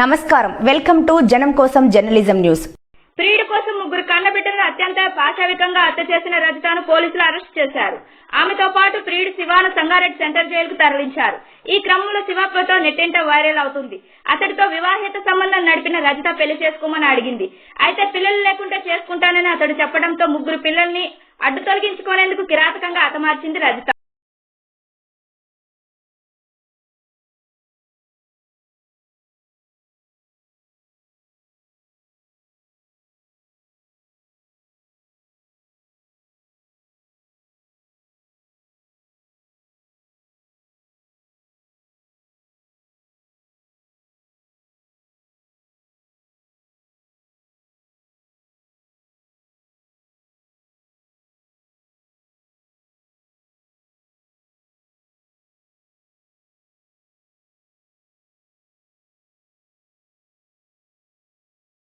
నమస్కారం. Welcome to జనం కోసం జర్నలిజం న్యూస్. ప్రియుడి కోసం ముగ్గురు కన్నబిడ్డలను అత్యంత పాశావికంగా హత్య చేసిన రజితను పోలీసులు అరెస్ట్ చేశారు. ఆమెతో పాటు ప్రియుడు శివాను సంగారెడ్డి సెంటర్ జైలుకు తరలించారు. ఈ క్రమంలో శివ ఫోటో నెట్టింట వైరల్ అవుతుంది. అతడితో వివాహిత సంబంధం నడిపిన రజిత పెళ్ళి చేసుకోమని అడిగింది. అయితే పిల్లలు లేకుండా చేసుకుంటానని అతడు చెప్పడంతో ముగ్గురు పిల్లల్ని అడ్డు తొలగించుకునేందుకు కిరాతకంగా హతమార్చింది రజిత.